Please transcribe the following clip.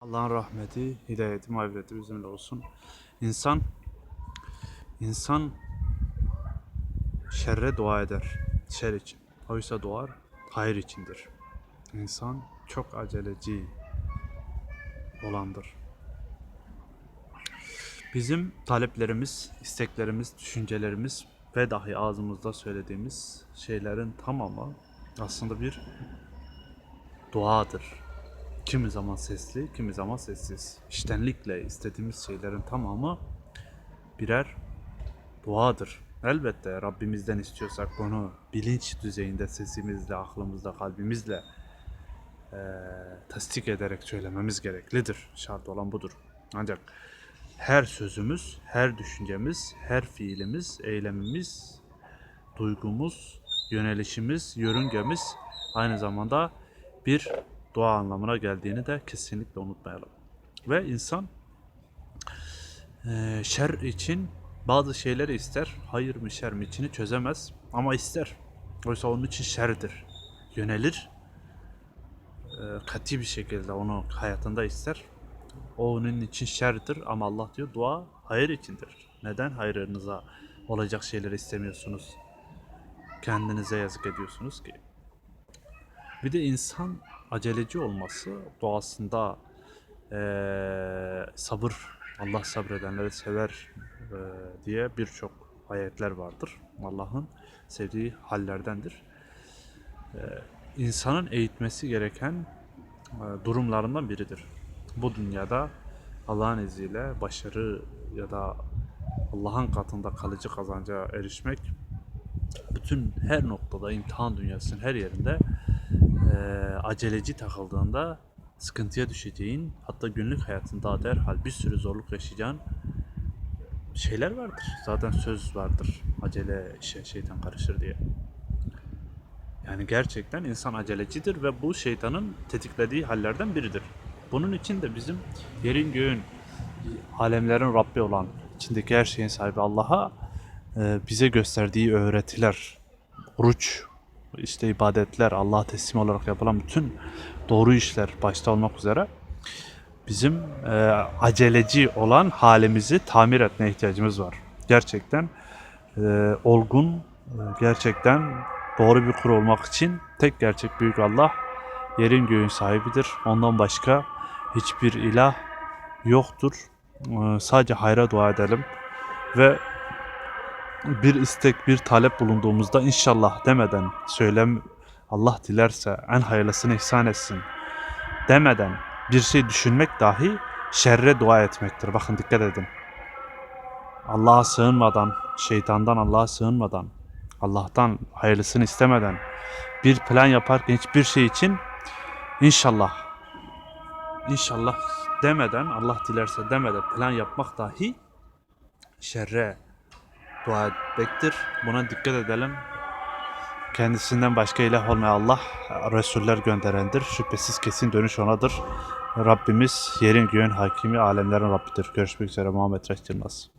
Allah'ın rahmeti, hidayeti, mağfireti bizimle olsun. İnsan insan şerre dua eder. Şer için. Oysa duar hayır içindir. İnsan çok aceleci olandır. Bizim taleplerimiz, isteklerimiz, düşüncelerimiz ve dahi ağzımızda söylediğimiz şeylerin tamamı aslında bir duadır. Kimi zaman sesli, kimi zaman sessiz. İştenlikle istediğimiz şeylerin tamamı birer duadır. Elbette Rabbimizden istiyorsak bunu bilinç düzeyinde sesimizle, aklımızla, kalbimizle eee tasdik ederek söylememiz gereklidir. Şart olan budur. Ancak her sözümüz, her düşüncemiz, her fiilimiz, eylemimiz, duygumuz, yönelişimiz, yörüngemiz aynı zamanda bir dua anlamına geldiğini de kesinlikle unutmayalım. Ve insan eee, şer için bazı şeyleri ister. Hayır mı şer mi içini çözemez ama ister. Oysa onun için şerdir. Yönelir. eee, Kati bir şekilde onu hayatında ister. O onun için şerdir ama Allah diyor dua hayır içindir. Neden hayrınıza olacak şeyleri istemiyorsunuz? Kendinize yazık ediyorsunuz ki. Bir de insan aceleci olması doğasında eee, sabır, Allah sabredenleri sever eee, diye birçok ayetler vardır. Allah'ın sevdiği hallerdendir. Eee insanın eğitmesi gereken eee, durumlarından biridir. Bu dünyada Allah'ın izniyle başarı ya da Allah'ın katında kalıcı kazanca erişmek bütün her noktada imtihan dünyasının her yerinde eee, aceleci takıldığında sıkıntıya düşeceğin hatta günlük hayatında derhal bir sürü zorluk yaşayacağın şeyler vardır. Zaten söz vardır. Acele işe şeytan karışır diye. Yani gerçekten insan acelecidir ve bu şeytanın tetiklediği hallerden biridir. Bunun için de bizim yerin göğün alemlerin Rabbi olan içindeki her şeyin sahibi Allah'a e, bize gösterdiği öğretiler, oruç, işte ibadetler, Allah'a teslim olarak yapılan bütün doğru işler başta olmak üzere bizim e, aceleci olan halimizi tamir etmeye ihtiyacımız var. Gerçekten e, olgun, e, gerçekten doğru bir kul olmak için tek gerçek büyük Allah yerin göğün sahibidir. Ondan başka hiçbir ilah yoktur. E, sadece hayra dua edelim ve bir istek, bir talep bulunduğumuzda inşallah demeden söylem Allah dilerse en hayırlısını ihsan etsin demeden bir şey düşünmek dahi şerre dua etmektir. Bakın dikkat edin. Allah'a sığınmadan, şeytandan Allah'a sığınmadan, Allah'tan hayırlısını istemeden bir plan yaparken hiçbir şey için inşallah inşallah demeden Allah dilerse demeden plan yapmak dahi şerre dua etmektir. Buna dikkat edelim. Kendisinden başka ilah olmayan Allah Resuller gönderendir. Şüphesiz kesin dönüş onadır. Rabbimiz yerin göğün hakimi, alemlerin Rabbidir. Görüşmek üzere Muhammed Reis Yılmaz.